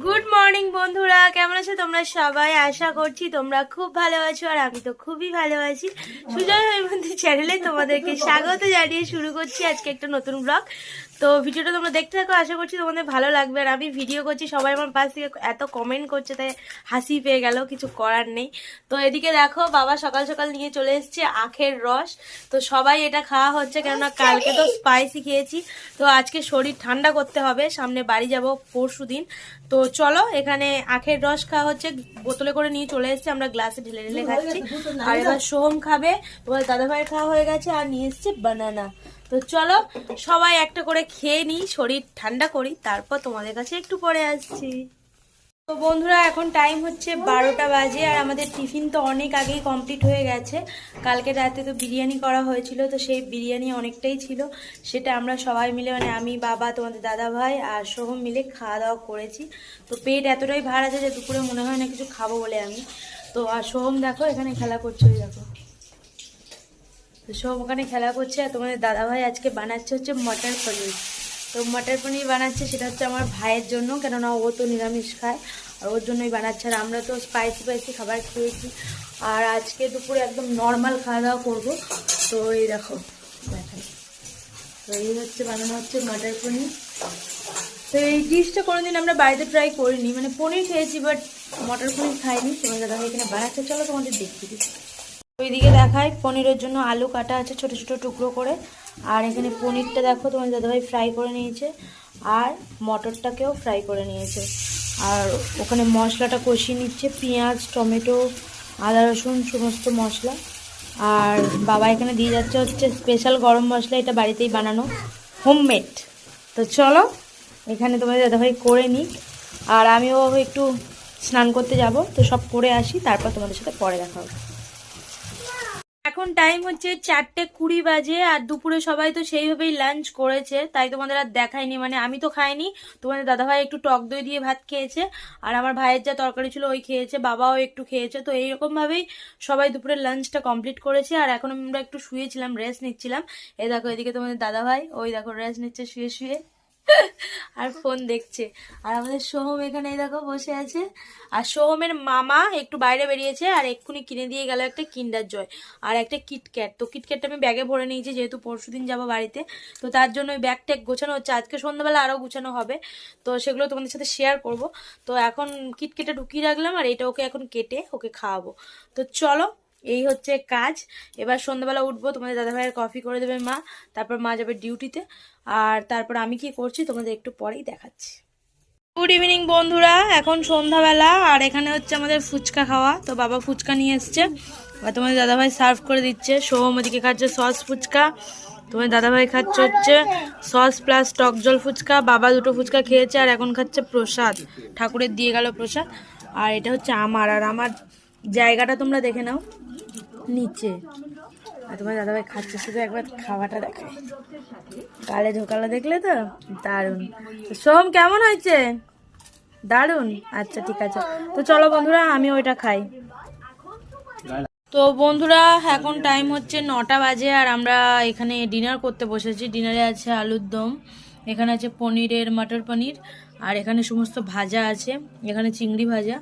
Good morning বন্ধুরা। কেমন আছো তোমরা সবাই? আশা করছি তোমরা খুব ভালো আছো, আর আমি তো খুবই ভালো আছি। সুজয় বন্ধু চ্যানেলে তোমাদেরকে স্বাগত জানিয়ে শুরু করছি আজকে একটা নতুন ব্লগ তো ভিডিওটা তোমরা দেখতে থাকো, আশা করছি তোমাদের ভালো লাগবে। আর আমি ভিডিও করছি, সবাই আমার পাশ থেকে এত কমেন্ট করছে, তাই হাসি পেয়ে গেল, কিছু করার নেই। তো এদিকে দেখো, বাবা সকাল সকাল নিয়ে চলে এসছে আখের রস। তো সবাই এটা খাওয়া হচ্ছে, কেননা কালকে তো স্পাইসি খেয়েছি। তো আজকে শরীর ঠান্ডা করতে হবে, সামনে বাড়ি যাব পরশু দিন তো চলো এখানে আখের রস খাওয়া হচ্ছে বোতলে করে নিয়ে চলে এসছে আমরা গ্লাসে ঢেলে ঢেলে খাচ্ছি। আর এবার সোহম খাবে তোমার দাদা ভাইয়ের খাওয়া হয়ে গেছে আর নিয়ে এসছে বানানা তো চলো সবাই একটা করে খেয়ে নিই শরীর ঠান্ডা করি তারপর তোমাদের কাছে একটু পরে আসছি। তো বন্ধুরা, এখন টাইম হচ্ছে বারোটা বাজে আর আমাদের টিফিন তো অনেক আগেই কমপ্লিট হয়ে গেছে। কালকে রাতে তো বিরিয়ানি করা হয়েছিল, তো সেই বিরিয়ানি অনেকটাই ছিল। সেটা আমরা সবাই মিলে মানে আমি, বাবা, তোমাদের দাদা ভাই আর সোহম মিলে খাওয়া দাওয়া করেছি। তো পেট এতটাই ভার আছে যে দুপুরে মনে হয় না কিছু খাব বলে আমি। তো আর সোহম দেখো, এখানে খেলা করছে ওই দেখো। তো সব ওখানে খেলা করছে আর তোমাদের দাদাভাই আজকে বানাচ্ছে হচ্ছে মটর পনির। তো মটর পনির বানাচ্ছে, সেটা হচ্ছে আমার ভাইয়ের জন্য, কেননা ও তো নিরামিষ খায়, আর ওর জন্যই বানাচ্ছে। আর আমরা তো স্পাইসি স্পাইসি খাবার খেয়েছি। আর আজকে দুপুরে একদম নর্মাল খাওয়া দাওয়া করব। তো এই দেখো, দেখাই। তো এই হচ্ছে, বানানো হচ্ছে মটর পনির। তো এই ডিশটা কোনোদিন আমরা বাড়িতে ট্রাই করিনি। মানে পনির খেয়েছি বাট মটর পনির খাইনি। তোমাদের দাদাভাই এখানে বানাচ্ছে, চলো তোমাদের দেখিয়ে দিচ্ছি ওইদিকে দেখায় পনিরের জন্য আলু কাটা আছে ছোট ছোট টুকরো করে। আর এখানে পনিরটা দেখো, তোমার দাদাভাই ফ্রাই করে নিয়েছে, আর মটরটাকেও ফ্রাই করে নিয়েছে। আর ওখানে মশলাটা কষিয়ে নিচ্ছে, পেঁয়াজ, টমেটো, আদা রসুন, সমস্ত মশলা। আর বাবা এখানে দিয়ে যাচ্ছে হচ্ছে স্পেশাল গরম মশলা, এটা বাড়িতেই বানানো হোমমেড তো চলো, এখানে তোমাদের দাদাভাই করে নিক। আর আমিও একটু স্নান করতে যাব, তো সব করে আসি, তারপর তোমাদের সাথে পরে দেখা হবে। এখন টাইম হচ্ছে চারটে কুড়ি বাজে আর দুপুরে সবাই তো সেইভাবেই লাঞ্চ করেছে, তাই তোমাদের আর দেখায়নি মানে আমি তো খাইনি, তোমাদের দাদাভাই একটু টক দই দিয়ে ভাত খেয়েছে, আর আমার ভাইয়ের যা তরকারি ছিল ওই খেয়েছে, বাবাও একটু খেয়েছে। তো এইরকম ভাবেই সবাই দুপুরে লাঞ্চটা কমপ্লিট করেছে, আর এখন আমরা একটু শুয়েছিলাম রেস্ট নিচ্ছিলাম। এই দেখো, এদিকে তোমাদের দাদাভাই, ওই দেখো রেস্ট নিচ্ছে, শুয়ে শুয়ে। আর ফোন দেখছে। আর আমাদের সোহম এখানে দেখো বসে আছে। আর সোহমের মামা একটু বাইরে বেরিয়েছে আর এক্ষুনি কিনে দিয়ে গেল একটা কিন্ডার জয় আর একটা কিটক্যাট তো কিটক্যাটটা আমি ব্যাগে ভরে নিয়েছি, যেহেতু পরশুদিন যাব বাড়িতে। তো তার জন্য ওই ব্যাগ ট্যাগ গোছানো হচ্ছে। আজকে সন্ধ্যাবেলা আরও গোছানো হবে। তো সেগুলো তোমাদের সাথে শেয়ার করব। তো এখন কিটকেটে ঢুকিয়ে রাখলাম আর এটা ওকে এখন কেটে ওকে খাওয়াবো। তো চলো এই হচ্ছে কাজ। এবার সন্ধ্যাবেলা উঠবো, তোমাদের দাদাভাইয়ের কফি করে দেবে মা, তারপর মা যাবে ডিউটিতে আর তারপর আমি কি করছি, তোমাদের একটু পরেই দেখাচ্ছি। গুড ইভিনিং বন্ধুরা। এখন সন্ধ্যাবেলা, আর এখানে হচ্ছে আমাদের ফুচকা খাওয়া। তো বাবা ফুচকা নিয়ে এসছে। আর তোমাদের দাদাভাই সার্ভ করে দিচ্ছে। সোহম ওদিকে খাচ্ছে সস ফুচকা। তোমার দাদাভাই খাচ্ছে হচ্ছে সস প্লাস টক জল ফুচকা। বাবা দুটো ফুচকা খেয়েছে, আর এখন খাচ্ছে প্রসাদ। ঠাকুরের দিয়ে গেল প্রসাদ। আর এটা হচ্ছে আমার, আর আমার জায়গাটা তোমরা দেখে নাও। নিচে। আর তোমার দাদাভাই খাচ্ছে, শুধু একবার খাওয়াটা দেখায়। কালে ঢোকালো দেখলে তো? দারুণ। সোম, কেমন হয়েছে? দারুণ? আচ্ছা ঠিক আছে। তো চলো বন্ধুরা, আমি ওইটা খাই। তো বন্ধুরা, এখন টাইম হচ্ছে নটা বাজে আর আমরা এখানে ডিনার করতে বসেছি। ডিনারে আছে আলুর দম, এখানে আছে পনিরের, মটর পনির। আর এখানে সমস্ত ভাজা আছে, এখানে চিংড়ি ভাজা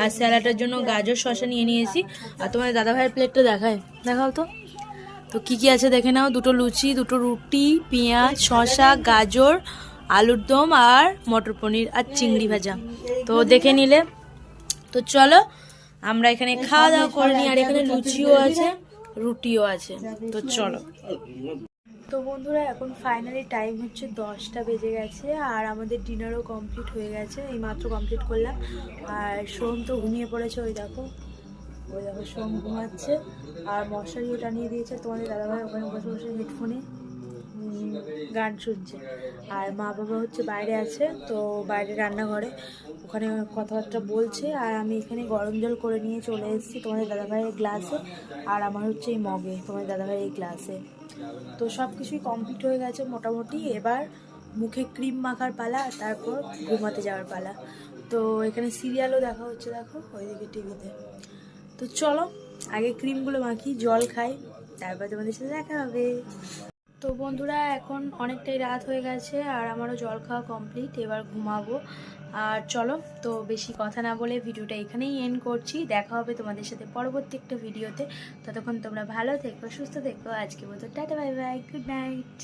আর স্যালাডের জন্য গাজর, শসা নিয়ে নিয়েছি। আর তোমার দাদা ভাইয়ের প্লেটটা দেখায়, দেখাও তো। তো কি কি আছে দেখে নাও, দুটো লুচি, দুটো রুটি, পেঁয়াজ, শসা, গাজর, আলুর দম আর মটর পনির আর চিংড়ি ভাজা। তো দেখে নিলে। তো চলো, আমরা এখানে খাওয়া দাওয়া করে নিই, আর এখানে লুচিও আছে, রুটিও আছে। তো চলো। তো বন্ধুরা, এখন ফাইনালি টাইম হচ্ছে দশটা বেজে গেছে আর আমাদের ডিনারও কমপ্লিট হয়ে গেছে এই মাত্র কমপ্লিট করলাম। আর সোম তো ঘুমিয়ে পড়েছে, ওই দেখো। ওই দেখো, সোম ঘুমাচ্ছে। আর মশারিও টানিয়ে দিয়েছে তোমাদের দাদাভাই, ওখানে বসে বসে হেডফোনে গান শুনছে। আর মা বাবা হচ্ছে বাইরে আছে, তো বাইরে রান্নাঘরে। ওখানে কথাবার্তা বলছে আর আমি এখানে গরম জল করে নিয়ে চলে এসেছি তোমাদের দাদাভাইয়ের গ্লাসে আর আমার হচ্ছে এই মগে, তোমাদের দাদাভাইয়ের গ্লাসে। তো সব কিছুই কমপ্লিট হয়ে গেছে মোটামুটি। এবার মুখে ক্রিম মাখার পালা, তারপর ঘুমাতে যাওয়ার পালা। তো এখানে সিরিয়ালও দেখা হচ্ছে, দেখো, ওইদিকে টিভিতে তো। চলো, আগে ক্রিমগুলো মাখি, জল খাই, তারপর তোমাদের সাথে দেখা হবে। তো বন্ধুরা, এখন অনেকটাই রাত হয়ে গেছে আর আমারও জল খাওয়া কমপ্লিট এবার ঘুমাবো। আর চলো, তো বেশি কথা না বলে ভিডিওটা এখানেই এন্ড করছি। দেখা হবে তোমাদের সাথে পরবর্তী একটা ভিডিওতে। ততক্ষণ তোমরা ভালো থেকো, সুস্থ থেকো। আজকে মতো tata bye bye good night